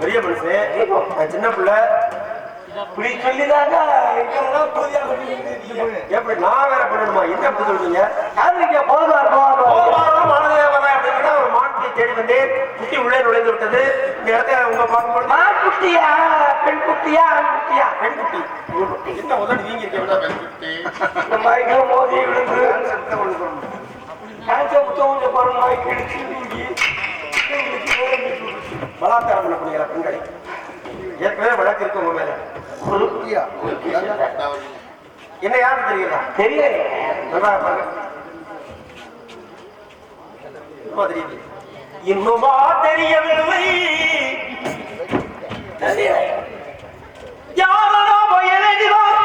பெரிய மனுஷன் சின்ன பிள்ளை. இப்படி சொல்லிதாங்க எப்படி நான் வேற பண்ணணுமா என்ன அப்படி சொல்றீங்க? யாருக்கு போதுவார் போதுவாரம் மாணவதேவன் அப்படின்னா ஒரு மாட்டு தேடி குட்டி உள்ளே நுழைந்து விட்டது. உங்க பார்க்கும்போது நான் பெண் குட்டியா ஆண் பெண் குட்டி என்ன உதவி நீங்க இருக்க மோதி விழுந்து. கொண்டு போறோம் புத்தகம் கொஞ்சம் பாருங்க பலாத்காரம் பண்ணக்கூடிய பெண்களை ஏற்கனவே வழக்கு இருக்கு என்ன யாரும் தெரியல. தெரியல இன்னுமா தெரியவில்லை. தெரியல யாரோ எளிதான்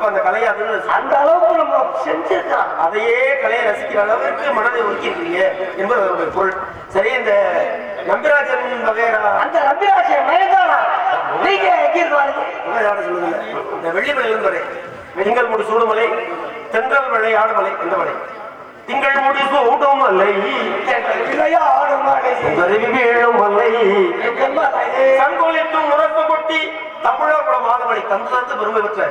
அப்ப அந்த கலையை அது ரசி- அந்த அளவுக்கு நம்ம செஞ்சிருக்கோம் அதையே கலையை ரசிக்கிற அளவிற்கு மனதை ஒதுக்கியிருக்கீங்க என்பது அதனுடைய பொருள். சரி இந்த நம்பிராஜன் வகைரா அந்த ரபிராசிய மயந்தானா நீங்க சொல்லுங்க இந்த வெள்ளிமலையிலிருந்து வரேன் திங்கள் முடி சூடுமலை தென்றல் மலை ஆடுமலை எந்த மலை. திங்கள் முடி சூடும் மலை. விளையாடு மாலை. வீழும் மலை. சங்கொலித்தும் முரசு கொட்டி தமிழர் குலம் ஆதமலை தந்து தந்து பெருமை பெற்ற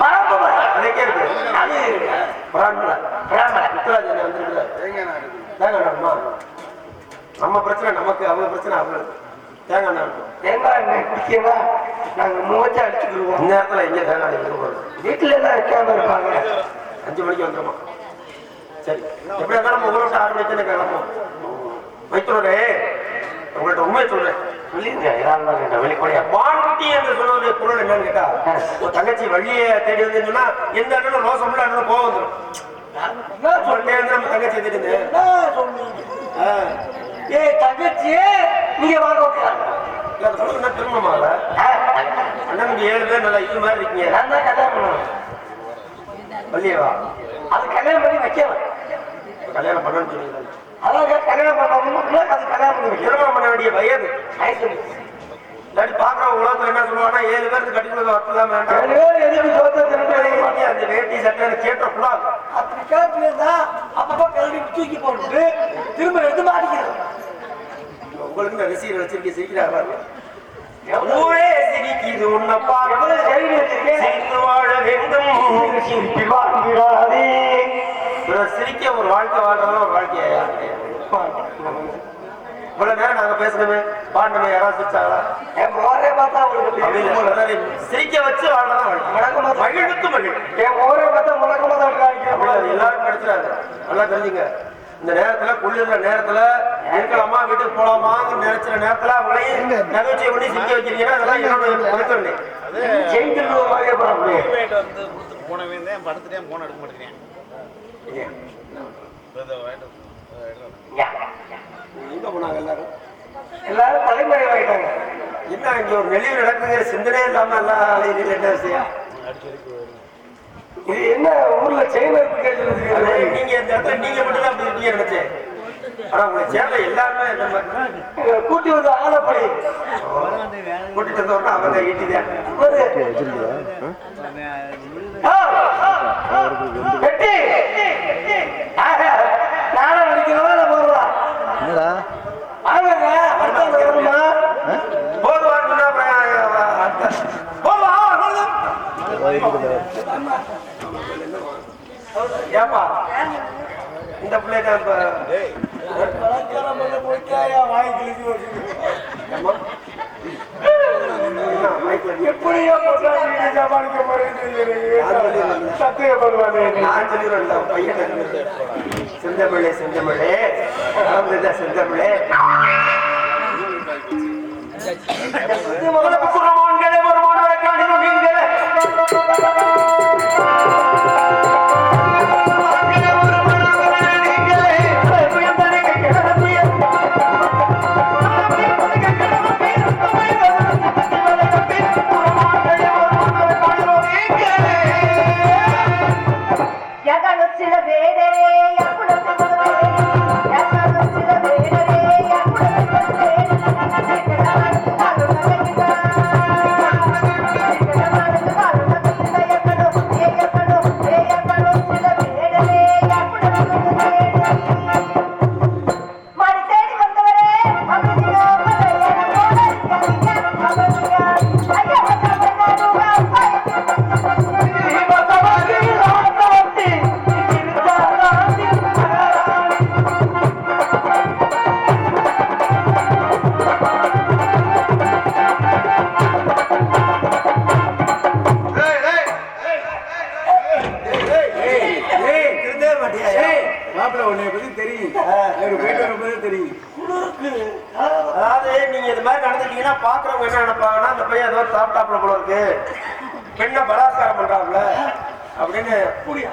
பரம்பரை அதே இருக்கு அது பிரான்மலை பிராமண முத்துராஜன் எண்ணெய்மா. நம்ம பிரச்சனை நமக்கு அவங்க பிரச்சனை அவங்களுக்கு தேங்காய் இருக்கும். தேங்காய் எண்ணெய் குடிக்கவா நாங்க மூவச்சா அடிச்சுக்கிடுவோம். இந்நேரத்துல எங்க தேங்காய் இருக்க போகுது? வீட்டுல எல்லாம் வைக்காம இருப்பாங்க. அஞ்சு மணிக்கு வந்துருமா? சரி. எப்படி இருந்தாலும் நம்ம ஊரை விட்டு ஆறு மணிக்கு தானே கிளம்புவோம்? வைத்தோரே உங்கள்ட்ட உண்மையை சொல்றேன். சொல்லிருங்க ஏதாவது வெளிப்படையா. வான்குட்டி என்று சொல்வதற்கு பொருள் என்னன்னு கேட்டா உன் தங்கச்சி வழியை தேடி வந்து சொன்னா எந்த அண்ணனும் ரோசம்ல அண்ணனும் கோவம் வந்துடும் சொல்லிட்டே நம்ம தங்கச்சி தேடி ஆ, ஏய் தங்கச்சியே நீங்க வாங்க உட்காருங்க. ஆ, அண்ணனுக்கு ஏழு பேர் நல்லா இது மாதிரி இருக்கீங்க. நான் தான் கல்யாணம் பண்ணுவேன் வள்ளியவா? அது கல்யாணம் பண்ணி வைக்கணும் கல்யாணம் பண்ணணும்னு சொன்னீங்க அதான் கல்யாணம் பண்ணணும்னா அது கல்யாணம் திருமணம் பண்ண வேண்டிய வயது வயசு இல்லாட்டி பாக்குற உலகத்துல என்ன சொல்லுவாங்கன்னா ஏழு பேருக்கு கட்டி கொடுக்க வரலாம் வேண்டாம் எதுக்கு சோத்த நீங்க அந்த வேட்டி சட்டை கேட்டக்கூடாது அப்படி கேட்டுனா அப்பப்போ கல்வி தூக்கி போட்டு திரும்ப எடுத்து மாட்டிக்கிறோம் உங்களுக்கு ரசிகர் வச்சிருக்க சிரிக்கிறார் பாருங்க. ஊரே சிரிக்குது உன்னை பார்த்து சிரித்து வாழ வேண்டும் சிரிப்பி வாழ்கிறாரே சிரிக்க ஒரு வாழ்க்கை வாழ்றதும் ஒரு வாழ்க்கையா. இவ்வளவு நேரம் நாங்க பேசணுமே? பாடணுமே யாராவது சிரிச்சாங்களா? என் மோரே பார்த்தா உங்களுக்கு சிரிக்க வச்சு வாழ்க்கை மகிழ்வுக்கு மகிழ் என் மோரே பார்த்தா முழக்கமா தான் எல்லாரும் கிடைச்சிடாது நல்லா தெரிஞ்சுங்க. இந்த நேரத்துல குளிர்ற நேரத்துல இருக்கலாமா வீட்டுக்கு போலாமான்னு நினைச்சிற நேரத்துல அவங்களையும் நகைச்சுவை பண்ணி சிரிக்க வச்சிருக்கீங்கன்னா அதெல்லாம் என்னோட இருக்கிறேன் ஜெயிக்கிறது மாதிரியே போனவன் தான் படுத்துட்டேன் போன் எடுக்க மாட்டேங்கிறேன். எங்க போனாங்க எல்லாரும்? எல்லாரும் தலைமுறை ஆயிட்டாங்க. என்ன இங்க ஒரு நெளிவு நடக்குங்கிற சிந்தனையே இல்லாம எல்லாம் என்ன விஷயம் இது என்ன ஊர்ல செயின் நீங்க இந்த இடத்துல நீங்க மட்டும் தான் அப்படி நினைச்சேன் ஆனா உங்களை சேர்ந்த எல்லாருமே கூட்டி வந்து ஆலப்படி. கூட்டிட்டு வந்தவொடனே அவங்க ஈட்டிதான் வெட்டி நானும் அடிக்கிறதா இல்லை போடுறா என்னடா ஆமாங்க அடுத்த வருமா போதுவான்னு சொன்னா அப்புறம் அடுத்த- போதுவா, அவ்வளவுதான். ஏப்பா? இந்த பிள்ளைங்க இப்ப ஏம்மா? என்ன, மைக்ல நீ- எப்படியோ சத்தியப்படுவானே. நான் சொல்லிடுறேன் பையன். செந்தமிழே செந்தமிழே. அலமதுல்லா செந்தமிழே? வருமானவரை காணினோம்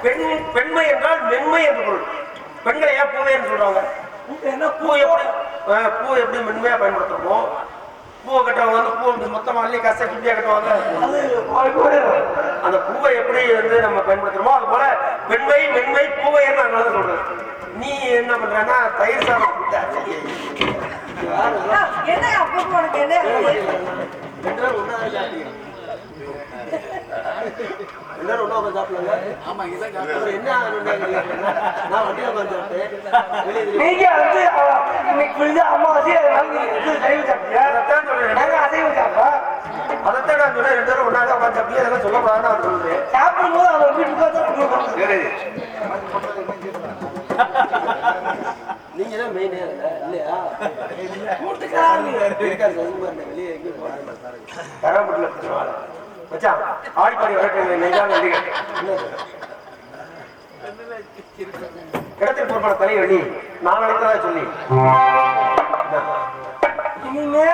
பெண் பெண்மை என்றால் மென்மை என்று பொருள் பெண்களை ஏன் பூவை என்று சொல்றாங்க என்ன பூ எப்படி பூ எப்படி மென்மையா பயன்படுத்துறோமோ பூவை கட்டுறவங்க வந்து பூ அப்படி மொத்தமா அள்ளி கசை கிட்டியா கட்டுவாங்க. அந்த பூவை எப்படி வந்து நம்ம பயன்படுத்துறோமோ அது போல வெண்மை வெண்மை பூவைன்னு நான் வந்து சொல்றேன் நீ என்ன பண்றேன்னா தயிர் சாதம். என்ன நாள் ஒண்ணா உட்கார்ந்து சாப்பிடலாங்க? அப்புறம் என்ன ஆகணும்னா, நான் வண்டியில உட்கார்ந்து சாப்பிட்டேன். நீங்க வந்து இன்னைக்கு புரியுது அம்மாவாசி அதனால நீங்க வந்து சைவ சாப்பிட்டீங்க. நாங்க அசைவம் சாப்பிட்டோம் அதைத்தான் நான் சொல்றேன். ரெண்டு பேரும் ஒண்ணா தான் உட்கார்ந்து சாப்பிட்டீங்க. அதெல்லாம் சொல்லக்கூடாதுன்னு நான் சொல்றேன். சாப்பிடும் போது அவங்க வீட்டுக்கு. சரி. நீங்க தான் மெயின் இல்லையா கூட்டுக்காரங்க. வெளியே எங்கேயும் போறாங்க பிரச்சனை ஆடிப்பாடி வரட்டு நெய்தான் இடத்தில் பொறுப்பான தலைவலி நான் சொல்லி. இனிமே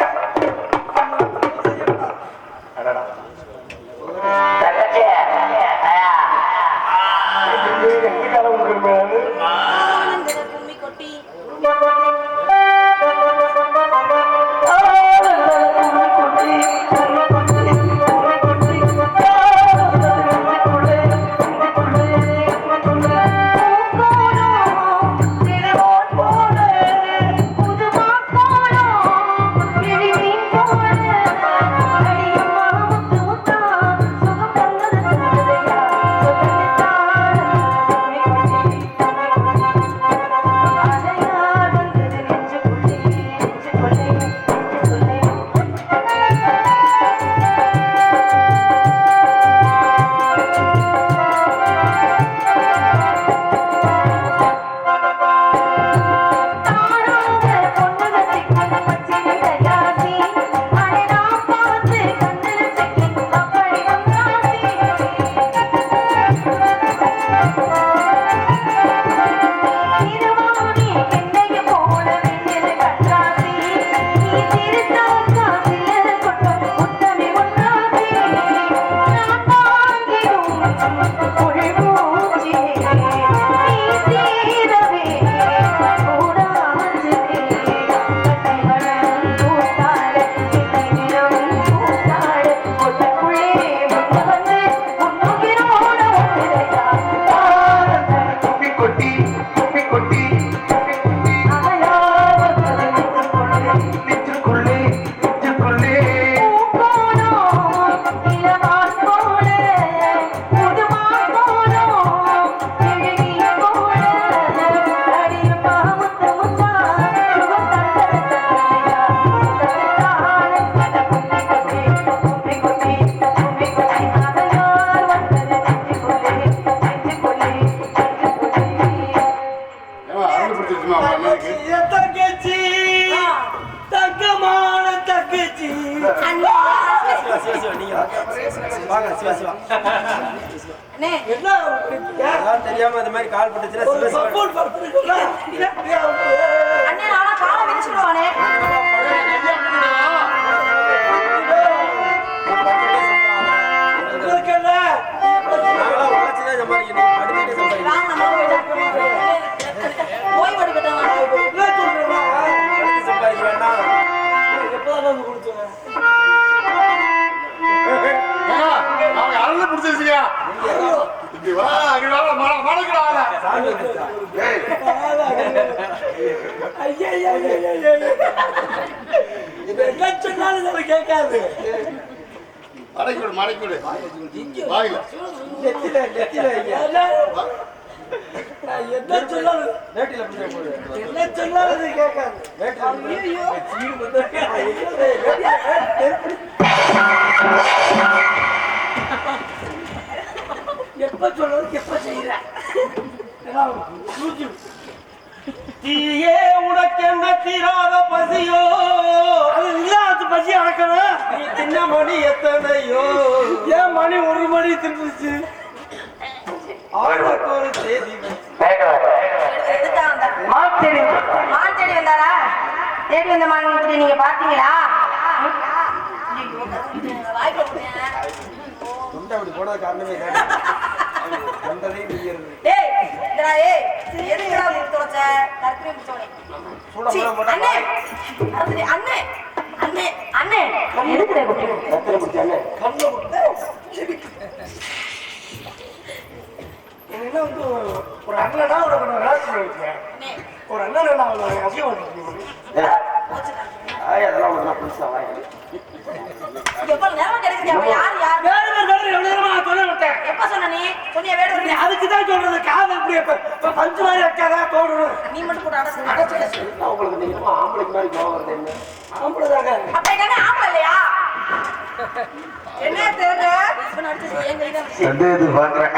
சொன்னாலும் கேட்காது வாயில. நெத்தில நெத்தில என்ன போடு என்ன சொன்னாலும் அது கேட்காது. எப்ப சொல்றது எப்ப செய்யற? தீயே உனக்கு என்ன தீராத பசியோ? அது இல்லாத பசி அடக்கணும் நீ சின்ன மணி எத்தனையோ? ஏன் மணி ஒரு மணி திரும்பிச்சு ஆளுக்கு ஒரு செய்தி எடுத்துட்டான் வந்தான். மான் தேடி வந்தாரா? தேடி வந்த இப்படி நீங்க பாத்தீங்களா போனது காரணமே என்ன ஒரு அண்ணனா ஒரு அண்ணன் அவனை அசியம் அதெல்லாம் உனக்கு நான் புதுசா வாங்கி எவ்வளவு நேரம் கிடைக்குது அப்ப? யார் யார்? நேரமா நான் சொல்ல விட்டேன் எப்ப சொன்ன நீ? சொன்னிய வேடு நீ அதுக்கு தான் சொல்றது காதை இப்படி இப்ப பஞ்சு மாதிரி வைக்காத தோடணும் நீ மட்டும் கூட அடச்சு அடச்சு உங்களுக்கு நீங்க ஆம்பளைக்கு மாதிரி கோவம் வருது என்ன? ஆம்பளைதாங்க அப்ப எங்க ஆமா இல்லையா? என்ன தெரியல எங்க இதை பாக்குறேன்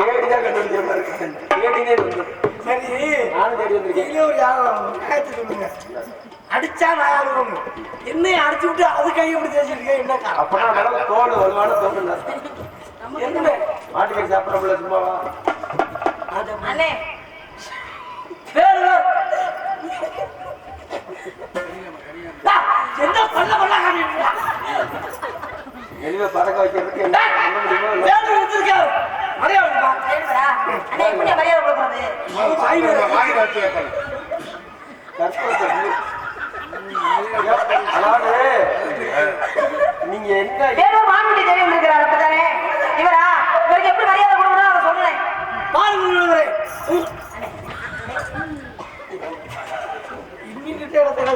தேடிதான் கண்டுபிடிக்கிற மாதிரி இருக்கு தேடினே வந்து. சரி. நானும் தேடி வந்திருக்கேன். ஒரு யாரும் சொல்லுங்க அடிச்சா நான் அழுகணும் என்னைய அடிச்சு விட்டு அது கையை பிடிச்சி வச்சிருக்கேன் என்ன அப்பனா மேல தோல் வலுவான தோல் என்ன? மாட்டுக்கறி சாப்பிடறோம்ல சும்மாவா அண்ணே. என்ன பண்ண பண்ண காட்டிட்டு எலிவை பறக்க வைக்கிறதுக்கு என்ன முடியுமோ மரியாதை மரியாதை கொடுக்கறது? அதாவது நீங்க என்ன வேலூர் மான்குடி தேவி வந்திருக்கிறார் அப்பதானே இவரா? இவருக்கு எப்படி மரியாதை கொடுக்கணும் பாருங்க இன்னிட்டு இடத்துல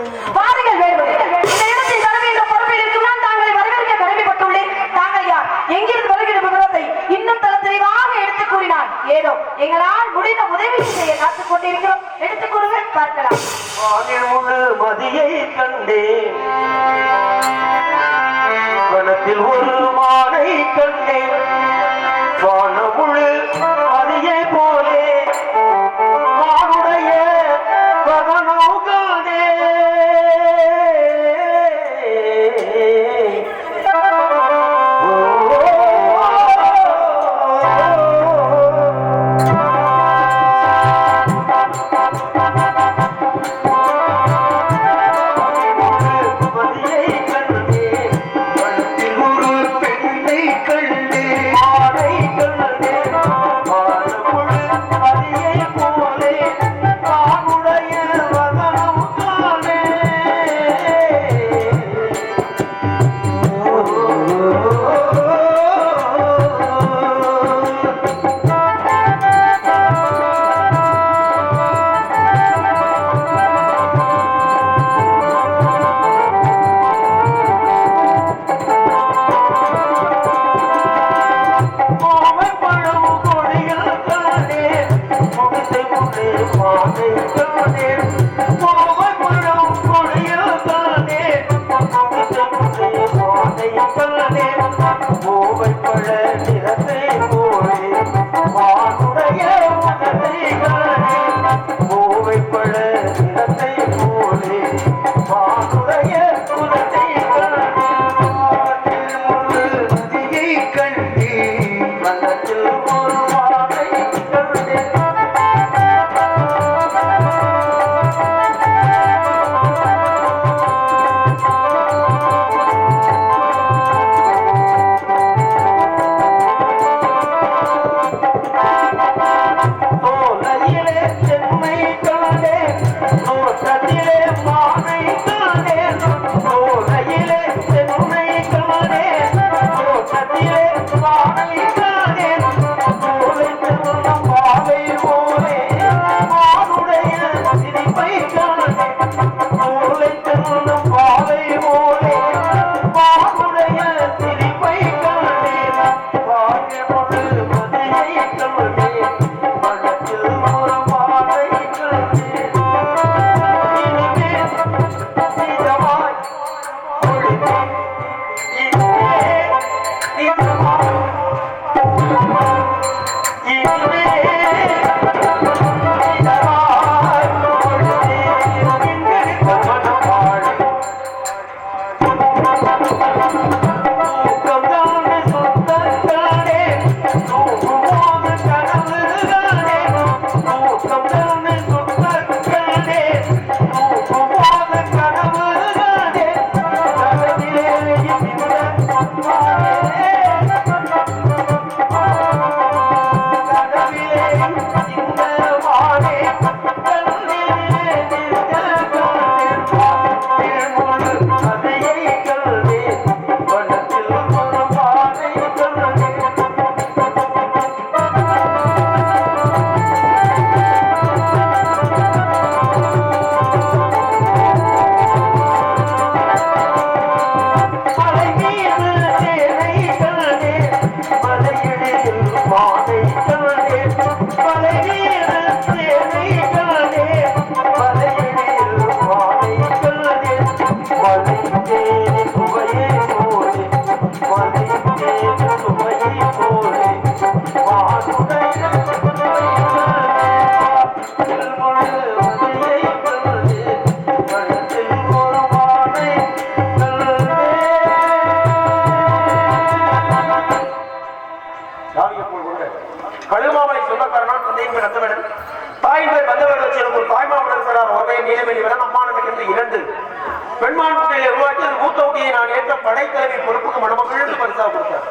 பெண்மான் குட்டையை உருவாக்கி அந்த மூத்த குட்டியை நான் ஏற்ற படைத்தலைவி பொறுப்புக்கு மணமகிழ்ந்து பரிசா கொடுத்தேன்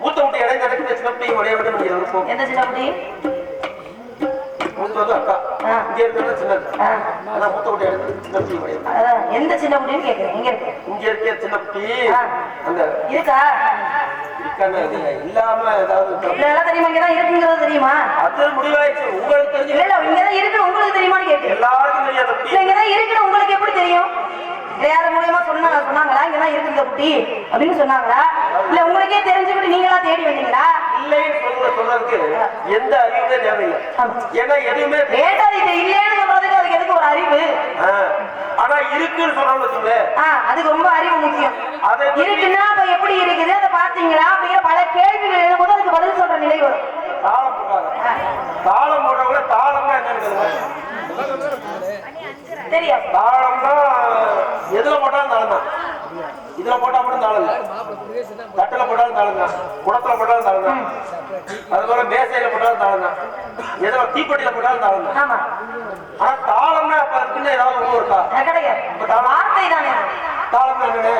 மூத்த குட்டி இடைந்த எனக்கு இந்த சின்ன குட்டியை உடைய வேண்டும் என்று எந்த மூத்தது அக்கா. இங்க இருக்கிறது சின்னது. அதான் உடைய எந்த சின்ன குட்டின்னு கேக்குறேன். எங்க இருக்கு. இங்க இருக்க. அந்த இருக்கா? இல்லாம ஏதாவது இருக்கா? இல்ல தெரியுமா? இங்கதான் இருக்குங்கிறது தெரியுமா? அது முடிவாயிடுச்சு. உங்களுக்கு தெரிஞ்சு இல்ல இல்ல இங்கதான் இருக்கு. உங்களுக்கு எல்லாருக்கும் தெரியாத குட்டி. இல்ல இங்கதான் இருக்குன்னு உங்களுக்கு எப்படி தெரியும்? யார் மூலியமா சொன்னா சொன்னாங்களா? இங்கதான் இருக்கு இந்த குட்டி. அப்படின்னு சொன்னாங்களா? இல்ல உங்களுக்கே தெரிஞ்சுக்கிட்டு நீங்களா தேடி வந்தீங்களா? இல்லைன்னு சொல்றதுக்கு எந்த அறிவுமே தேவையில்லை. ஏன்னா எதுவுமே தெ- ஏட்டா இது இல்லைன்னு சொல்றதுக்கு அதுக்கு எதுக்கு ஒரு அறிவு ஆ. ஆனா இருக்குன்னு சொல்றோம்னு வச்சுக்கோங்களேன் ஆ அதுக்கு ரொம்ப அறிவு முக்கியம். இருக்குன்னா அப்ப எப்படி இருக்குது? அதை பாத்தீங்களா அப்படிங்கிற பல கேள்விகள் எழுதும்போது அதுக்கு பதில் சொல்ற நிலை வரும். தாளம் போடுறாங்க. தாளம் போடுறவங்க தாளம்னா என்னன்னு. தெரியாது. தாளம்னா எதுல போட்டாலும் தாளம் தான் இதுல போட்டா மட்டும் இல்லை தட்டுல போட்டாலும் தான் குடத்துல போட்டாலும் தாளம் தான் அது போல மேசையில போட்டாலும் தான் எதுல தீப்பெட்டியில போட்டாலும் ஆமா. ஆனா தாளம்னா அப்ப அதுக்குன்னு ஏதாவது உணவு இருக்கா. தாளம். என்னன்னு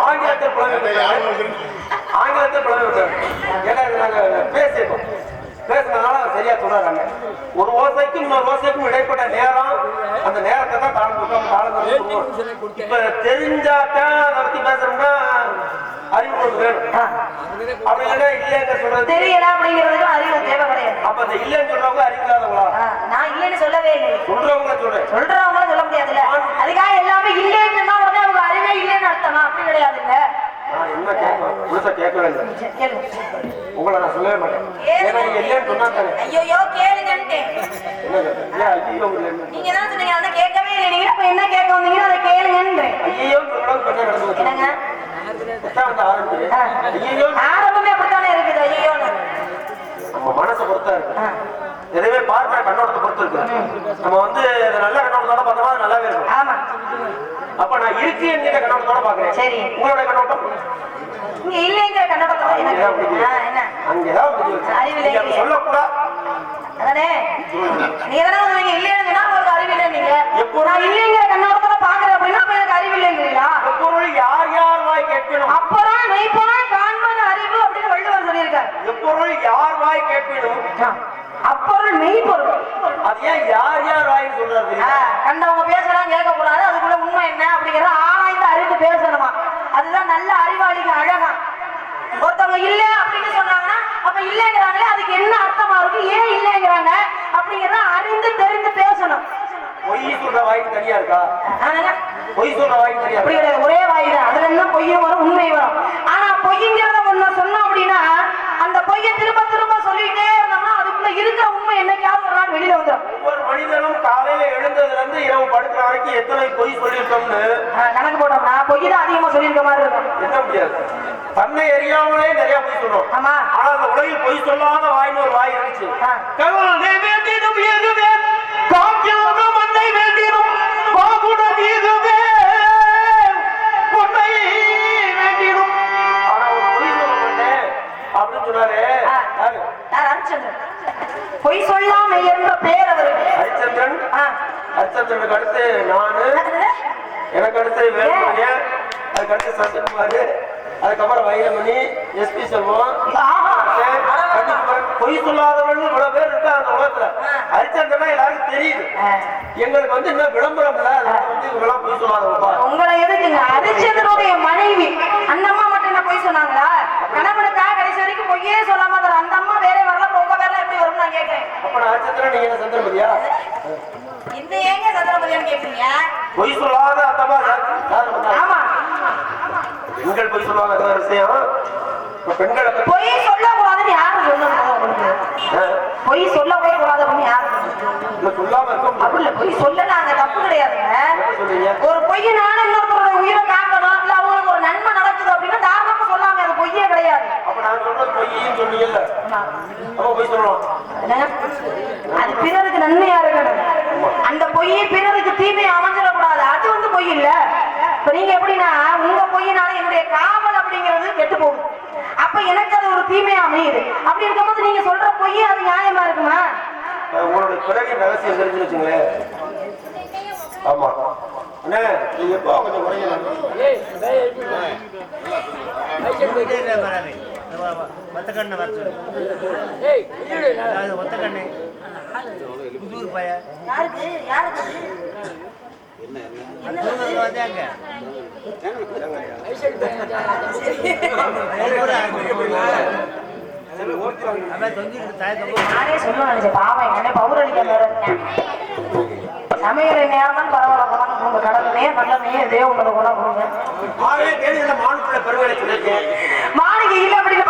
ஆங்கிலத்தை பெற்றார். ஆங்கிலத்தை பெற்றார். ஏன்னா இது நாங்க பேசியிருக்கோம். பேசுனதுனால அவர் சரியா சொல்றாங்க ஒரு ஓசைக்கும் இன்னொரு ஓசைக்கும் இடைப்பட்ட நேரம் அந்த நேரத்தை தான் தாளம் தான் சொல்லுவோம். இப்ப தெரிஞ்சாதான் அதை பத்தி பேசணும்னா அறிவு வேணும். அப்படி இல்லைன்னா சொல்றது தெரியல அப்படிங்கிறதுக்கு அறிவு தேவை கிடையாது. அப்ப அந்த இல்லைன்னு சொல்றவங்க அறிவு இல்லாதவங்களா? நான் இல்லைன்னு சொல்லவே இல்லை. சொல்றவங்க சொல்றேன் சொல்றவங்களும் சொல்ல முடியாதுல்ல. அதுக்காக எல்லாமே இல்லைன்னு உடனே அவங்க அறிவே இல்லைன்னு அர்த்தமா? அப்படி கிடையாதுல்ல. நான் என்ன கேட்கணும்? முழுசா கேட்கவே இல்லை. உங்களை நான் சொல்லவே மாட்டேன். ஏன்னா நீங்க இல்லைன்னு சொன்னா ஐயோ கேளுங்கன்ட்டு. ஐயோ நீங்க தான் சொன்னீங்க அதை கேட்கவே இல்லை. நீங்க அப்ப என்ன கேட்க வந்தீங்கன்னா அதை கேளுங்கன்றேன் ஐயோ கொஞ்சம் நடந்து வச்சு என்னங்க? விட்டா வந்து ஆரம்பிச்சு ஆ. ஐயோ ஆரம்பமே அப்படித்தானே இருக்குது ஐயோன்னு நம்ம மனசை பொறுத்தா இருக்கு. எதுவுமே பார்க்கிற கண்ணோட்டத்தை பொறுத்து இருக்கு. நம்ம வந்து நல்ல கண்ணோட்டத்தோட பார்த்தோமா அது நல்லாவே இருக்கும். ஆமா. அப்ப நான் இருக்கு என்கிற கண்ணோட்டத்தோட பாக்குறேன் சரி. உங்களோட கண்ணோட்டம்? இங்க இல்லைங்கிற கண்ணோட்டத்தோட என்ன? அங்கேதான். அறிவில்லை. நீங்க சொல்லக்கூடாது அதானே? நீங்க தானே சொன்னீங்க இல்லைன்னு உங்களுக்கு அறிவில்லை நீங்க. எப்போ- நான் இல்லைங்கிற கண்ணோட்டத்தோட பாக்குறேன் அப்படின்னா அப்ப எனக்கு அறிவில்லைங்கிறீங்களா எப்பொருள் யார் யார் வாய் கேட்கணும் அப்புறம் மெய்ப்பொருள் காண்பது அறிவு அப்படின்னு வள்ளுவர் சொல்லியிருக்காரு. எப்பொருள் யார் வாய் கேட்கணும் அப்பொருள் மெய்ப்பொருள் அது ஏன் யார் யார் வாயின்னு சொல்றாரு? கண்டவங்க கேட்கக்கூடாது. அதுக்குள்ள உண்மை என்ன அப்படிங்கறத ஆராய்ந்து அறிந்து பேசணுமா? அதுதான் நல்ல அறிவாளிக்கு அழகா. ஒருத்தவங்க இல்ல அப்படின்னு சொன்னாங்கன்னா அப்ப இல்லைங்கிறாங்களே அதுக்கு என்ன அர்த்தமா இருக்கு? ஏன் இல்லைங்கிறாங்க? அப்படிங்கறத அறிந்து தெரிந்து பேசணும். பொய் சொல்ற வாய்க்கு தனியா இருக்கா? ஆனாங்க, பொய் சொல்ற வாய்க்கு தனியா அப்படி இருக்கா கிடையாது. ஒரே வாய் தான். அதுல என்ன பொய்யும் வரும் உண்மை வரும். ஆனா பொய்ங்கிறத ஒண்ணு சொன்னோம் அப்படின்னா அந்த பொய்யை திரும்ப திரும்ப சொல்லிட்டே இருந்தோம்னா அதுக்குள்ள இருக்கிற உண்மை என்னைக்காவது ஒரு நாள் வெளியில வந்துடும் ஒவ்வொரு மனிதனும் காலையில எழுந்ததுல இருந்து இரவு படுக்கிற வரைக்கும் எத்தனை பொய் சொல்லியிருக்கோம்னு? கணக்கு போட்டோம்னா பொய் தான் அதிகமா சொல்லியிருக்க மாதிரி இருக்கும். எண்ண முடியாது. தன்னை அறியாமலே நிறைய பொய் சொல்றோம். ஆமா. ஆனா அந்த உலகில் பொய் சொல்லாத வாய்னு ஒரு வாய் இருந்துச்சு. ஆ. பொய் சொல்லாம என்ற பேர் அவருக்கு ஹரிச்சந்திரன். ஹரிச்சந்திரனுக்கு அடுத்து நானு. எனக்கு அடுத்து வேலுமணியன் அதுக்கு அடுத்து சசிகுமார் அதுக்கப்புறம் வைரமணி எஸ்பி செல்வம். பொய் சொல்லாதவர்கள் இவ்வளவு பேர் இருக்கா அந்த உலகத்துல. ஹரிச்சந்திரனா எல்லாருக்கும் தெரியுது. எங்களுக்கு வந்து இன்னும் விளம்பரம் இல்ல. வந்து இவங்கெல்லாம் பொய் சொல்லாதவப்பா உங்களை எதுக்குங்க? ஹரிச்சந்திரனுடைய மனைவி. அந்த அம்மா மட்டும் என்ன பொய் சொன்னாங்களா? கணவனுக்காக கடைசி வரைக்கும் பொய்யே சொல்லாம இருந்தாரு. அந்த அம்மா வேற வரல அப்ப உங்க பேர்ல எப்படி வரும்னு நான் கேட்கிறேன் அப்ப நான் ஹரிச்சந்திரன் நீங்க என்ன சந்திரபதியா இந்த ஏங்க சந்திரபதியான்னு கேக்குறீங்க பொய் சொல்லாத அத்தமா யார் வந்தாங்க? ஆமா. பெண்கள் பொய் சொல்லுவாங்க அது விஷயம் பெண்களை பொய் சொல்லக்கூடாதுன்னு யாரு சொன்னது? உங்களுக்கு ஆ, பொய் சொல்லவே கூடாது அப்படின்னு யாரு சொல்லாம இருக்க முடியாது. அப்படி இல்ல பொய் சொல்லலாங்க தப்பு கிடையாதுங்க. ஒரு பொய்யினால இன்னொருத்தரோட உயிரை காக்கணும் இல்ல அவங்களுக்கு ஒரு நன்மை நடக்குது அப்படின்னா தாராளமா சொல்லாம அது பொய்யே கிடையாது. அப்ப நான் சொல்றது பொய்ன்னு சொன்னீங்கல்ல அப்ப பொய் என்னங்க? அது பிறருக்கு நன்மையா இருக்கணும். அந்த பொய் பிறருக்கு தீமை அமைஞ்சிடக்கூடாது. அது வந்து பொய் இல்ல. இப்ப நீங்க எப்படின்னா உங்க பொய்யினால என்னுடைய காவல் அப்படிங்கிறது கெட்டு போகுது. அப்ப எனக்கு அது ஒரு தீமையா அமையுது. அப்படி இருக்கும்போது நீங்க சொல்ற பொய் அது நியாயமா இருக்குமா? உங்களுடைய பிறகு ரகசியம் தெரிஞ்சு வச்சுங்களேன். ஆமா. அண்ணே நீங்க எப்போ கொஞ்சம் ஒத்தக்கண்ணை வர சொல்லு. ஒத்தக்கண்ணு புதூர் பாவம் வேற இருக்கேன் சமையல் நேரம் பரவாயில்ல கொண்டாந்து கொடுங்க. கடவுளே நல்லமே இதே உள்ளதை கொண்டாந்து கொடுங்க மாளிகை இல்ல அப்படிங்க